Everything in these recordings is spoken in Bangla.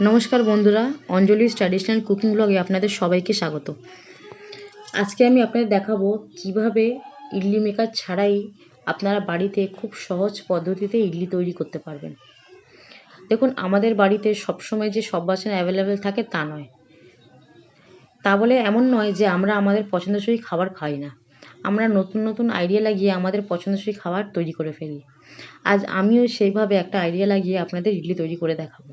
নমস্কার বন্ধুরা অঞ্জলির ট্র্যাডিশনাল কুকিং ব্লগে আপনাদের সবাইকে স্বাগত। আজকে আমি আপনাদের দেখাবো কীভাবে ইডলি মেকার ছাড়াই আপনারা বাড়িতে খুব সহজ পদ্ধতিতে ইডলি তৈরি করতে পারবেন। দেখুন, আমাদের বাড়িতে সবসময় যে সব বাসন অ্যাভেলেবেল থাকে তা নয়। তা বলে এমন নয় যে আমরা আমাদের পছন্দসই খাবার খাই না। আমরা নতুন নতুন আইডিয়া লাগিয়ে আমাদের পছন্দসই খাবার তৈরি করে ফেলি। আজ আমিও সেইভাবে একটা আইডিয়া লাগিয়ে আপনাদের ইডলি তৈরি করে দেখাবো।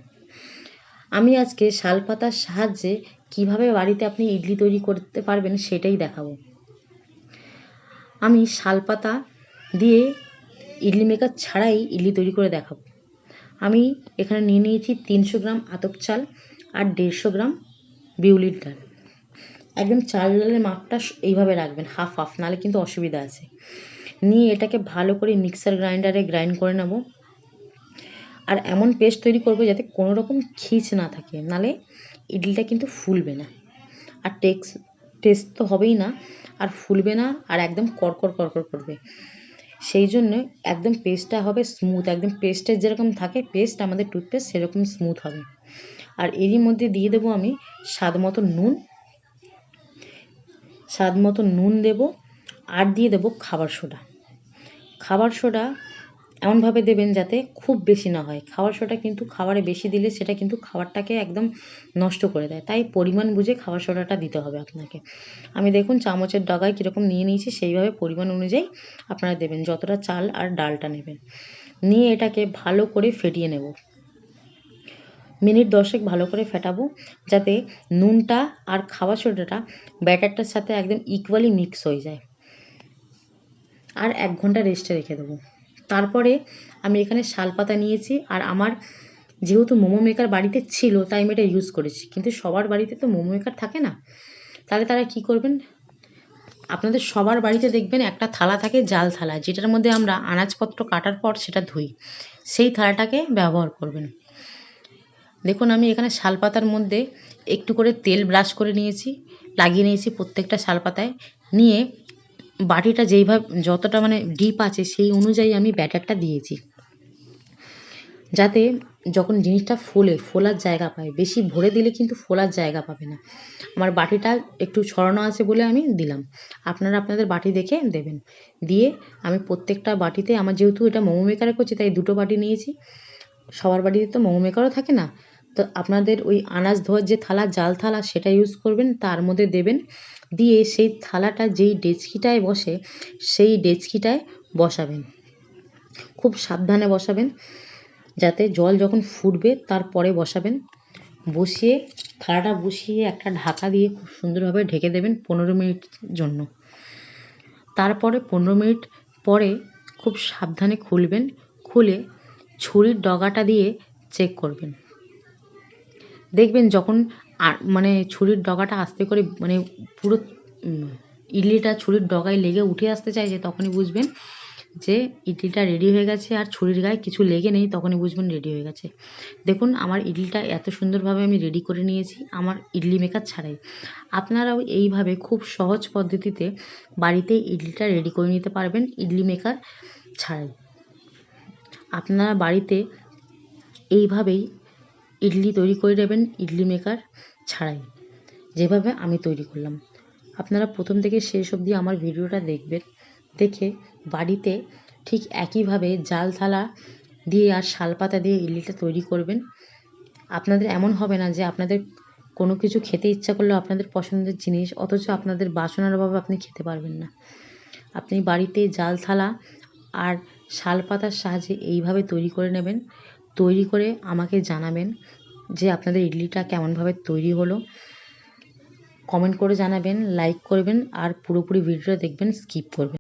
আমি আজকে শাল পাতার সাহায্যে কীভাবে বাড়িতে আপনি ইডলি তৈরি করতে পারবেন সেটাই দেখাবো। আমি শাল পাতা দিয়ে ইডলি মেকার ছাড়াই ইডলি তৈরি করে দেখাবো। আমি এখানে নিয়ে নিয়েছি তিনশো গ্রাম আতপ চাল আর দেড়শো গ্রাম বিউলির ডাল। একদম চাল ডালের মাপটা এইভাবে রাখবেন, হাফ হাফ, নাহলে কিন্তু অসুবিধা আছে। নিয়ে এটাকে ভালো করে মিক্সার গ্রাইন্ডারে গ্রাইন্ড করে নেব। আর এমন পেস্ট তৈরি করব যাতে কোনো রকম খিচ না থাকে, নালে ইডলিটা কিন্তু ফুলবে না। আর টেক্স, টেস্ট তো হবেই না, আর ফুলবে না, আর একদম কড়কড় কড়কড় করবে। সেই জন্য একদম পেস্টটা হবে স্মুথ একদম পেস্টের যেরকম থাকে, পেস্ট আমাদের টুথপেস্ট সেরকম স্মুথ হবে। আর এরই মধ্যে দিয়ে দেবো আমি স্বাদ মতো নুন। স্বাদ মতো নুন দেব, আর দিয়ে দেবো খাবার সোডা। খাবার সোডা এমনভাবে দেবেন যাতে খুব বেশি না হয়। খাওয়ার সোডা কিন্তু খাবারে বেশি দিলে সেটা কিন্তু খাবারটাকে একদম নষ্ট করে দেয়। তাই পরিমাণ বুঝে খাবার সোডাটা দিতে হবে আপনাকে। আমি দেখুন চামচের ডগায় কীরকম নিয়ে নিয়েছি, সেইভাবে পরিমাণ অনুযায়ী আপনারা দেবেন, যতটা চাল আর ডালটা নেবেন। নিয়ে এটাকে ভালো করে ফেটিয়ে নেব। মিনিট দশেক ভালো করে ফেটাবো, যাতে নুনটা আর খাবার সোডাটা ব্যাটারটার সাথে একদম ইকুয়ালি মিক্স হয়ে যায়। আর এক ঘণ্টা রেস্টে রেখে দেবো। তারপরে আমি এখানে শালপাতা নিয়েছি আর আমার যেহেতু মোমো মেকার বাড়িতে ছিল, তাই আমি এটা ইউজ করেছি। কিন্তু সবার বাড়িতে তো মোমো মেকার থাকে না। তাহলে তারা কি করবেন? আপনাদের সবার বাড়িতে দেখবেন একটা থালা থাকে, জাল থালা, যেটার মধ্যে আমরা আনাজপত্র কাটার পর সেটা ধুই। সেই থালাটাকে ব্যবহার করবেন। দেখুন, আমি এখানে শালপাতার মধ্যে একটু করে তেল ব্রাশ করে নিয়েছি, লাগিয়ে নিয়েছি প্রত্যেকটা শালপাতায়। নিয়ে বাটিটা যেইভাবে, যতটা মানে ডিপ আছে, সেই অনুযায়ী আমি ব্যাটারটা দিয়েছি। যাতে যখন জিনিসটা ফোলে, ফোলার জায়গা পায় বেশি ভরে দিলে কিন্তু ফোলার জায়গা পাবে না। আমার বাটিটা একটু ছড়ানো আছে বলে আমি দিলাম। আপনারা আপনাদের বাটি দেখে দেবেন। দিয়ে আমি প্রত্যেকটা বাটিতে, আমার যেহেতু এটা মোমো মেকারে করছি, তাই দুটো বাটি নিয়েছি। সবার বাড়িতে তো মোমো মেকারও থাকে না। তো আপনাদের ওই আনাজ ধোয়ার যে থালা, জাল থালা সেটা ইউজ করবেন, তার মধ্যে দেবেন। দিয়ে সেই থালাটা যেই ডেচকিটায় বসে, সেই ডেচকিটায় বসাবেন। খুব সাবধানে বসাবেন, যাতে জল যখন ফুটবে তারপরে বসাবেন। বসিয়ে, থালাটা বসিয়ে একটা ঢাকা দিয়ে খুব সুন্দরভাবে ঢেকে দেবেন পনেরো মিনিট জন্য। তারপরে পনেরো মিনিট পরে খুব সাবধানে খুলবেন, খুলে ছুরির ডগাটা দিয়ে চেক করবেন। দেখবেন যখন আর মানে ছুরির ডগাটা আস্তে করে মানে পুরো ইডলিটা ছুরির ডগায় লেগে উঠে আসতে চাইছে তখনই বুঝবেন যে ইডলিটা রেডি হয়ে গেছে আর ছুরির গায়ে কিছু লেগে নেই তখনই বুঝবেন রেডি হয়ে গেছে। দেখুন আমার ইডলিটা এত সুন্দরভাবে আমি রেডি করে নিয়েছি, আমার ইডলি মেকার ছাড়াই। আপনারাও এইভাবে খুব সহজ পদ্ধতিতে বাড়িতে ইডলিটা রেডি করে নিতে পারবেন ইডলি মেকার ছাড়াই। আপনারা বাড়িতে এইভাবেই ইডলি তৈরি করে নেবেন, ইডলি মেকার ছাড়াই। যেভাবে আমি তৈরি করলাম। আপনারা প্রথম থেকে শেষ অবধি আমার ভিডিওটা দেখবেন। দেখে বাড়িতে ঠিক একইভাবে জাল থালা দিয়ে আর শালপাতা দিয়ে ইডলিটা তৈরি করবেন। আপনাদের এমন হবে না যে আপনাদের কোনো কিছু খেতে ইচ্ছা করলেও আপনাদের পছন্দের জিনিস, অথচ আপনাদের বাসনার অভাবে আপনি খেতে পারবেন না। আপনি বাড়িতে জাল থালা আর শালপাতার সাহায্যে এইভাবে তৈরি করে নেবেন। তৈরি করে আমাকে জানাবেন যে আপনাদের ইডলিটা কেমনভাবে তৈরি হলো। কমেন্ট করে জানাবেন লাইক করবেন, আর পুরোপুরি ভিডিওটা দেখবেন স্কিপ করবেন।